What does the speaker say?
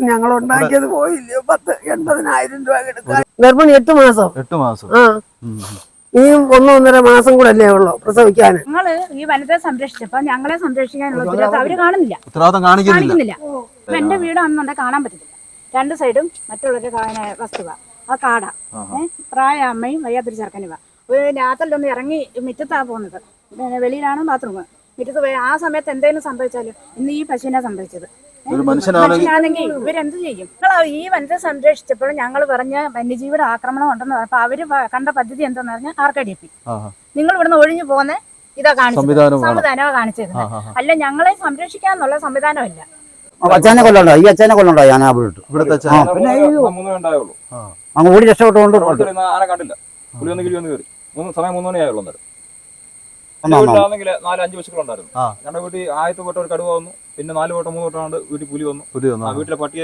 ഞങ്ങൾ ഉണ്ടാക്കിയത് പോയില്ല? പത്ത് എൺപതിനായിരം രൂപ എടുക്കാൻ. ഗർഭിണി എട്ട് മാസം. എട്ട് മാസം. ആ. ഇനിയും ഒന്നൊന്നര മാസം കൂടെ അല്ലേ ഉള്ളൂ പ്രസവിക്കാൻ. ഞങ്ങൾ ഈ വനിതയെ സംരക്ഷിച്ചപ്പോ ഞങ്ങളെ സംരക്ഷിക്കാനുള്ള ഉത്തരവാദിത്വം അവർ കാണുന്നില്ല. ഉത്തരവാദിത്തം കാണിക്കുന്നില്ല. എന്റെ വീട് അന്നുണ്ടെ കാണാൻ പറ്റത്തില്ല. രണ്ട് സൈഡും മറ്റുള്ളവരുടെ വസ്തുവ. ആ കാട. പ്രായ അമ്മയും വയ്യാത്തൊരു ചെറുക്കനുവാ. ഒരു രാത്രിയിലൊന്ന് ഇറങ്ങി മിറ്റത്താ പോകുന്നത്. വെളിയിലാണ് ബാത്റൂം. മിറ്റത്ത് പോയി ആ സമയത്ത് എന്തെങ്കിലും സംഭവിച്ചാലും ഇന്ന് ഈ പശുവിനെ സംഭവിച്ചത്? ഒരു മനുഷ്യനാണെങ്കിൽ മനുഷ്യനാണെങ്കിൽ ഇവരെന്ത് ചെയ്യും? നിങ്ങൾ ഈ വനിത സംരക്ഷിച്ചപ്പോൾ ഞങ്ങൾ പറഞ്ഞ വന്യജീവിയുടെ ആക്രമണം ഉണ്ടെന്ന് പറഞ്ഞപ്പോൾ അവർ പ- കണ്ട പദ്ധതി എന്താന്ന് പറഞ്ഞാൽ ആർക്കടിയപ്പി ആഹാ. നിങ്ങൾ ഇവിടുന്ന് ഒഴിഞ്ഞു പോകുന്ന ഇതാ കാണിച്ചത്. സംവിധാനം കാണിച്ചത്. സംവിധാനമാണ് കാണിച്ചിരുന്നത് ആഹാ. അല്ല ഞങ്ങളെ സംരക്ഷിക്കാന്നുള്ള സംവിധാനമല്ല. അച്ഛനെ കൊല്ലണ്ടോ? ഈ അച്ഛനെ കൊല്ലണ്ടോ? ഞാൻ ആ വീട്ടു ഇവിടുത്തെ ആ. ചാ- പിന്നെ മൂന്നേ ഉണ്ടായുള്ളൂ. അങ്ങ് ഓടി രക്ഷപ്പെട്ടുകൊണ്ട് ഇരുന്ന് ആന കണ്ടില്ല. പുലി കയറി. മൂന്ന് സമയം മൂന്ന് മണിയായുള്ളൂ അന്നേരം. വീട്ടിലാണെങ്കിൽ നാല് അഞ്ച് പശുക്കളുണ്ടായിരുന്നു. ഞങ്ങളുടെ വീട്ടിൽ ആദ്യത്തെ വട്ടം ഒരു കടുവ വന്നു. പിന്നെ നാല് വട്ടം മൂന്ന് വട്ടം വീട്ടിൽ പുലി വന്നു. വീട്ടിലെ പട്ടിയെ